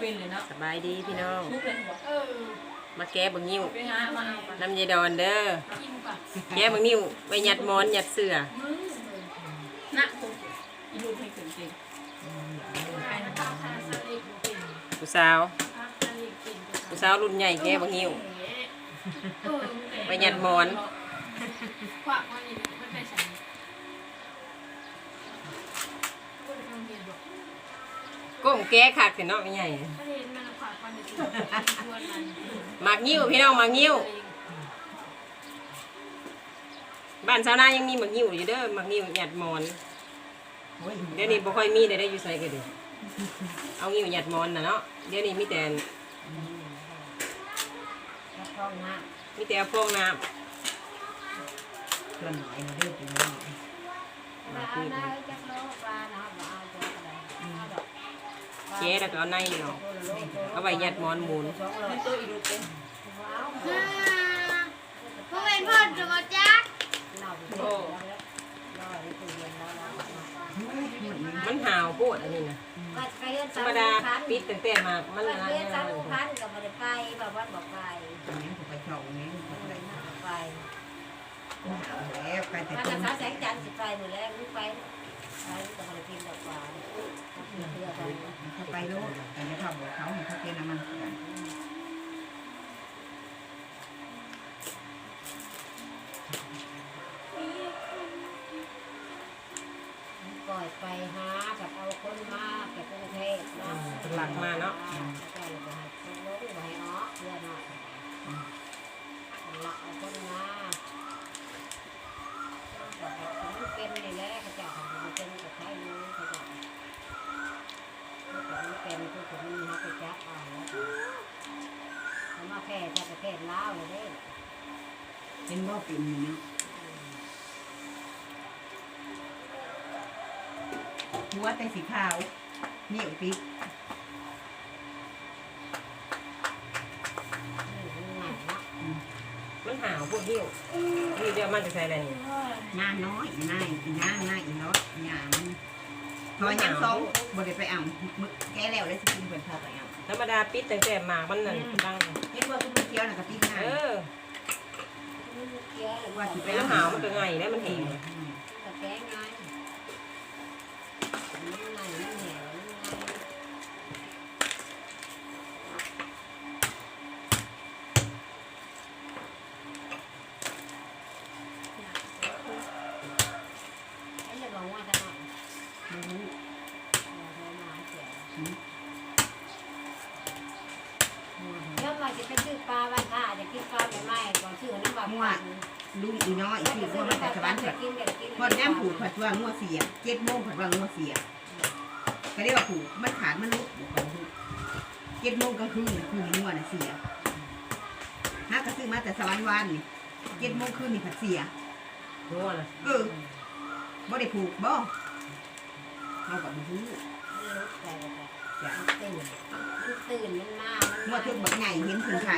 เป็นเลยเนาะสบายดีพี่น้อง ทุกเลยบอกเออมาแก้บังนิ้วไปหามาเอากันน้ำยายดอนเด้อกินก่อนแก้บังนิ้วไว้ยัดหมอนยัดเสื้อมึงนักกูอีลูกให้ถึงจริงไปนะข้าวข้าวสลิดกินผู้สาวข้าวสลิดกินผู้สาวรุ่นใหญ่แก้บังนิ้วไปยัดหมอนควักมันนี่มันไปใส่คนทำเรียนบอก ก้มแก้คักแต่เนาะไม่ใหญ่ถ้าเห็นมันควักมันจะชวนมันหมากนิ้วพี่น้องหมากนิ้วบ้านชาวนายังมีหมากนิ้วอยู่เด้อหมากนิ้วยัดหมอนเดี๋ยวนี้บ่ค่อยมีได้ได้อยู่ใส่ก็ดีเอางิ้วยัดหมอนน่ะเนาะเดี๋ยวนี้มีแต่ท้องน้มีแต่เอาฟองน้ำเพื่อนหน่อยมาเรียกกินน้อยำปลาหน้าจักโลปลาเนาะบ่เอาตัวกร แก้แล้วก็เอาในเนาะเอาไว้ยัดหมอนหมุนสองโลมันตัวอีลูกเป็นเอาพ่อเป็นพ่อจะมาจักเน่าโอ้รอได้ตู้เย็นแล้วเรามันห่าวโพดอันนี้นะก็ไปเฮือนธรรมดาปิดตั้งแต่มากมันก็ละเฮือนนะสามพันก็บ่ได้ไปบ่วันบ่ไปนี้ผมไปเช่านี้ผมไปบ่ไปแล้วไปแต่ถ้าต้จะนสาแสงจันทร์สิไปมื้อแรกมึงไป ไปก็บ่ได้กินดอกปลาเพื่อเพื่อกันเขาไปโลดแต่ไม่ทำของเขาเห้เขาเป็นน้ำมัน เป็นบ่เป็นนี่นะหัวแต่สีขาวเหนียวปิดนี่มันหนักเนาะมันห่าวพวกหิ้วนี่เดี๋ยวมันจะใส่อะไรนี่งานน้อยง่ายง่ายง่ายอีน้อยงานมันพอยังสองบ่ได้ไปเอามึกแก้แล้วเลยสิกินเพิ่นพาไปเอาธรรมดาปิดตั้งแต่หมากมันนั่นตั้งเห็นว่าคุณเที่ยวน่ะก็ตีง่ายเออเกี้ย ว่าสิไปแล้วหาวมันก็ไงแล้วมันแห้ง แต่แกงไง ว่างัวเสียเจ็ดโมงผัดว่างัวเสียก็เรียกว่าผูกมันขาดมันลุกผูกกันทุกเจ็ดโมงกลางคืนคืองัวน่ะเสียฮะก็ซื้อมาแต่สวรรค์วันนี่เจ็ดโมงคืนนี่ผัดเสียรู้นะเออบ่ได้ผูกบ่เอากับบูฮู้ตื่นตื่นมันมางัวทึกบักใหญ่เห็นถึงไข่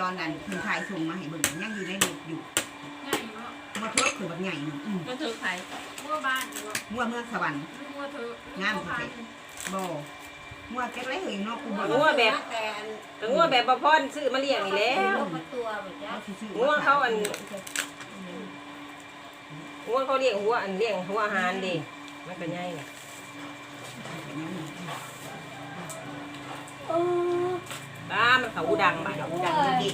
ตอนนั้นถึงไข่ส่งมาให้เบิ่งยังอยู่ในเน็ตอยู่ง่าย เนาะงัวทึกคือบักใหญ่นี่อืมมันเธอไข่มั่วบ้านอยู่งัวเมืองสวรรค์ มั่วเธอบ่งัวแก๊กไรเฮ้ยเนาะกูบ่งัวแบบก็งัวแบบบ่พอนซื้อมาเลี้ยงนี่แหล้วตัวแบบนี้เอาซื่อๆงัวเขาอัน งัวเขาเลี้ยงหัวอันเลี้ยงหัวอาหารดิมันก็ใหญ่น่ะตามันเขาอูดังบาดอกอูดังดิ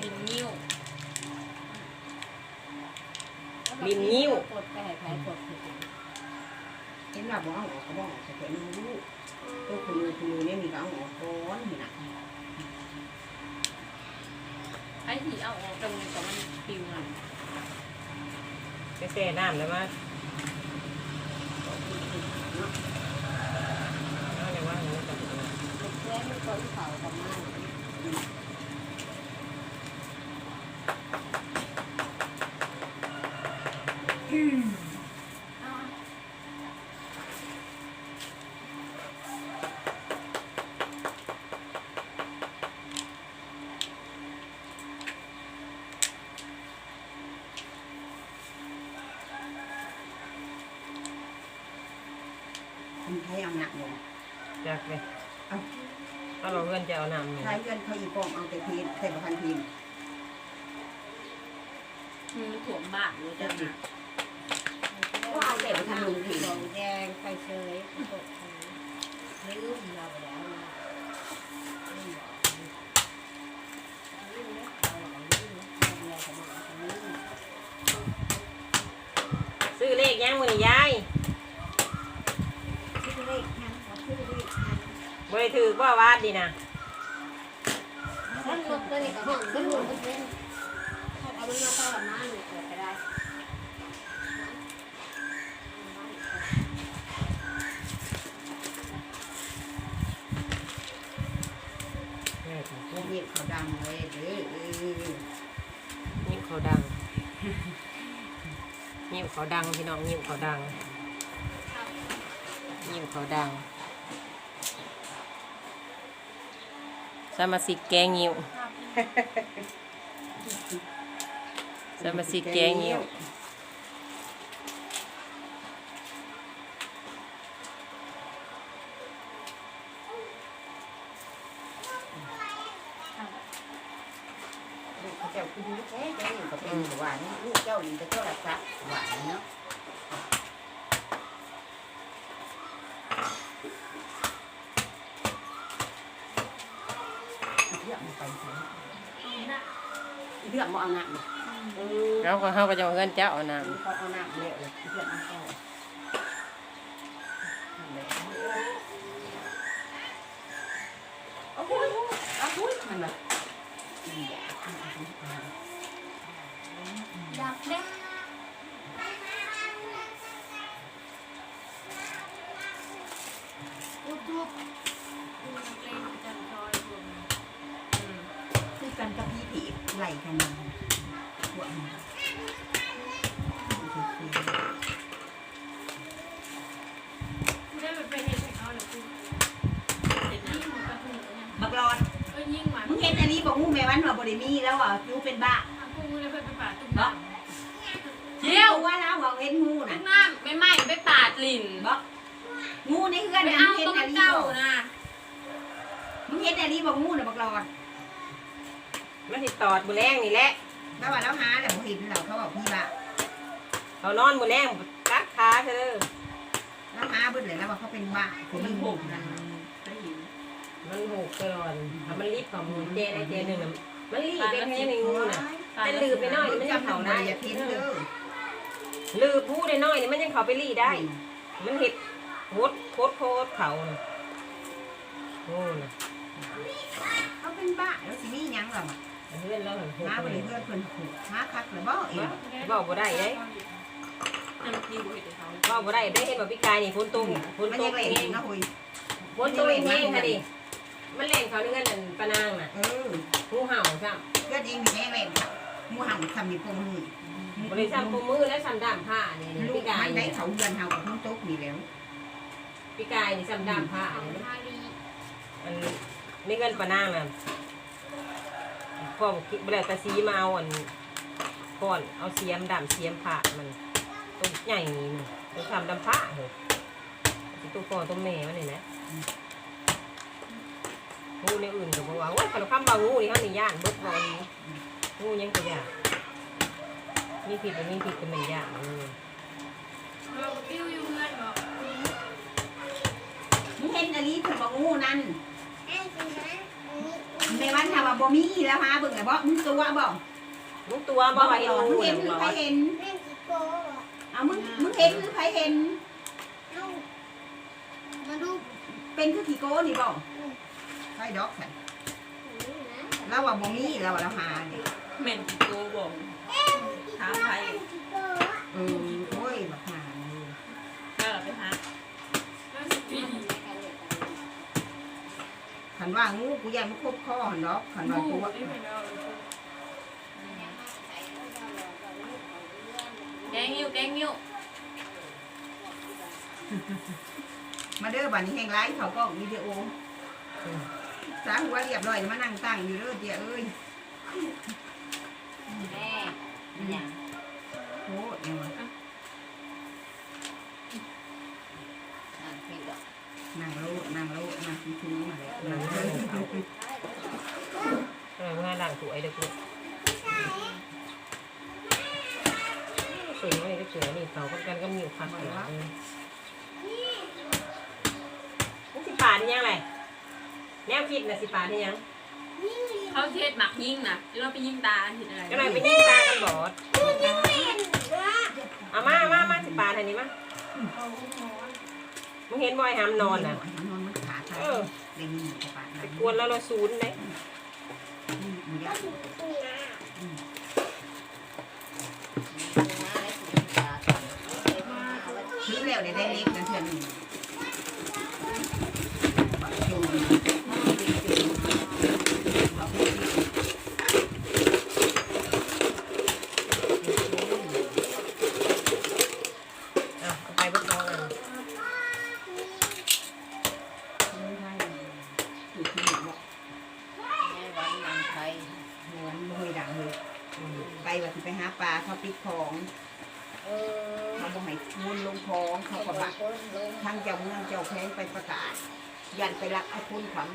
กินนิ้ว ลินนิ้วกดไปให้ใครกดเห็นว่าบ่เอาออกก็บ่ออกแต่แค่นู้ตัวคุณมือคุณมือเนี่ยมีก็เอาออกก่อนนี่น่ะไอ้ที่เอาออกตรงนี้กับมันปิวหน่อยไปแช่น้ำแล้วมาเอาอย่างว่าอย่างนี้ก่อนเพื่อนมันคนเขาประมาณ คนใทยเอาหนักเลยจากเลยเอาเอาเราเพื่อนจะเอาหน้ำนี่ใช้เงินเขาอีกองเอาแต่พีนใส่ประพันพีน คือถ่วงบ้านหรือจะหนัก เอาแต่ประพันลุงทีดองแดงไฟเฉยตกลืมเราไปแล้วนะลืมลืมเราลืมเราสมองลืมซื้อเลขยังมือยายชื่อเลขนะชื่อเลขนะบริถือว่าวาดดีนะฉันลดตัวนี้กับห้องฉันลดตัวนี้เอามันมาต่อหน้าหนูเกิดก็ได้ เออ เรียกเขาดังเลยเด้อเออ ยิ้มเขาดังยิ้ม เขาดังพี่น้องยิ้มเขาดังยิ้มเขาดังสมาชิกแกงยิ้วสมาชิกแกงยิ้ว ลูกเขาเจ้าคือลูกแท้เจ้าอยู่กับเป็นหวานลูกเจ้าอยู่กับเจ้ารักษาหวานเนาะเรื่องมันไปใช่เรื่องมันเอาหนักเออแล้วก็เขาก็จะมาเพื่อนเจ้าเอาน้เขาเอาหนักเละเลยเรื่องมัน ไหลกันมาหัวมันกูได้ไปเห็นเขาเดี๋ยวกูเห็นยิ่งมันก็คือเนี่ยบักรอดก็ยิ่งมันมึงเห็นอันนี้บอกงูแม่วันว่าบริมีแล้วอะยูเป็นบ้ากูเลยไปไปป่าตุ้มน้ำเที่ยวว่าแล้วว่าเห็นงูตุ้น่ะมน้ำไม่ไหม้ไปปาดลิ่นบอกงูในเฮือนไปน่ะเอามึงเห็นต้มอันนี้เจ้าบอกนะมึงเห็นอันนี้บอกงูน่ะบักรอดำ มันติดตอดมือแรงนี่แหละแล้วว่าแล้วหาแต่บ่เห็นเราเขาบอกพี่บ้าเขานอนมือแรงกัดขาเธอแล้วหาเบิ่งเลยแล้วว่าเขาเป็นบ้าคนมีงูนะไปหินมันหูกตลอดถ้ามันรีบกับมือเจได้เจหนึ่งน่ะมันรีบไปแค่ในงูน่ะแต่ลืมไปหน่อยมึงจำเขาได้อย่าพิษเด้อลือพูดได้น้อยนี่มันยังเขาไปรีได้ มันเห็ดโคตรโคตรโคตรเขาน่ะโอ้น่ะเขาเป็นบ้าแล้วสิมีหยังหรอ เพื่อนเราเห็นโคตหารบริเพื่อนเพิ่นผูกหาคักหรือบ่เองบอกบ่ได้เด้อันนี้กูเห็นเขาบอกบ่ได้ได้เห็นว่าพี่กายนี่ฝนตกฝนมันตยักงเอเล่นงนะคุยฝนตกเองค่ะดิมันเล่นเขาเรื่องนั่นปะนางน่ะเอองูเห่าซ้เพื่อนเองมีแม่เล่นมูหังทำมีปมมือำบริษัทปูมือและสันดามผ้าเนี่ยลูพี่กกายมันได้เขาเดือนเฮากับน้องตุ๊กนี่แล้วพี่กายนี่สันดามผ้าของเนี่ยฮารีมันนี่เงินปะนางน่ะ พ่อคิดบ่ได้ตาซีมาเอาอันก่อนเอาเสียมดำเสียมผ้ามันตัวใหญ่นี่มันตัวทำดำผ้าเหรอตัวพ่อตัวแม่มันนี่แหละงูในอื่นก็บอกว่าโอ้ยขนมข้ามบางงูนี่เขาหนีย่านเบิดบอนี้งูยังก็ยากมีผิดแต่มีผิดก็เป็นยากงูเราปิ้วอยู่เงินบอกมึงเห็นอันนี้เพิ่นบอกงูนั่นแอนสินะอันนี้ แม่วันถามว่าบ่มีแล้วหาเบิ่งแล้วบ่มึงตัวบ่มึงตัวบ่ว่าเห็นมึงูงเห็เนี่ยนมึหงรือบอกใครเห็นแม่สิโกะเอามึงมึงเห็นหรือใครเห็นเอ้ามาดูเป็นคือขี้โก้นี่บ่ใช่ดอกสันอันนี้นะแล้วว่าบ่มีแล้วว่าเราหาเนี่ยเหม็นโกบอกถามใครแม่สิโกะเออโอ้ยบักหานี่ ถ้าเราไปหาแล้วสิปี คันว่างูกูยังไม่ครบข้อหั่นดอกคันว่ากูตัวได้ไปแล้วแกงยิ้วแกงยิ้วมาเด้อบัดนี้แห่งไลฟ์เขาก็วิดีโอสาหัวเรียบร้อยมานั่งตั้งอยู่เด้อเดียเอ้ยแม่เนี่ยโอ้ยยังวะนั่นคือดอกนั่งโลดนั่งโลดนั่งชูๆมาแล้วหนังเรื่อง เออมื่อด่างถูไอ้เด็กลูสวยไม่ได้สวยนี่เขากันก็มีอยู่พักหลังเลยนี่สิป่าที่ยังไงแนวคิดนะสิป่าที่ยังเขาเทศหมักยิ่งนะเราไปยิงตาเห็นอะไรก็เลยไปยิงตากันบอดเอามามามาสิป่าทีนี้มามึงเห็นบอยหามนอนน่ะ เออ ได้กระปกไปกวนแล้วเราศูนย์เลยมันยากซื้อแล้วได้ได้เล็กกันเทื่อหนึงบักจูน อะเอาไปเบนท้องอัน อยู่ที่หนึ่งบอกเหมือนบ่เคยดังเลย อืม ไปว่าสิไปหาปลาเขาปิดของเขาบอกให้มุนลงคลองเขาก็บักทางเจ้าเมืองเจ้าแพง ไปรักเอาคุณขวามา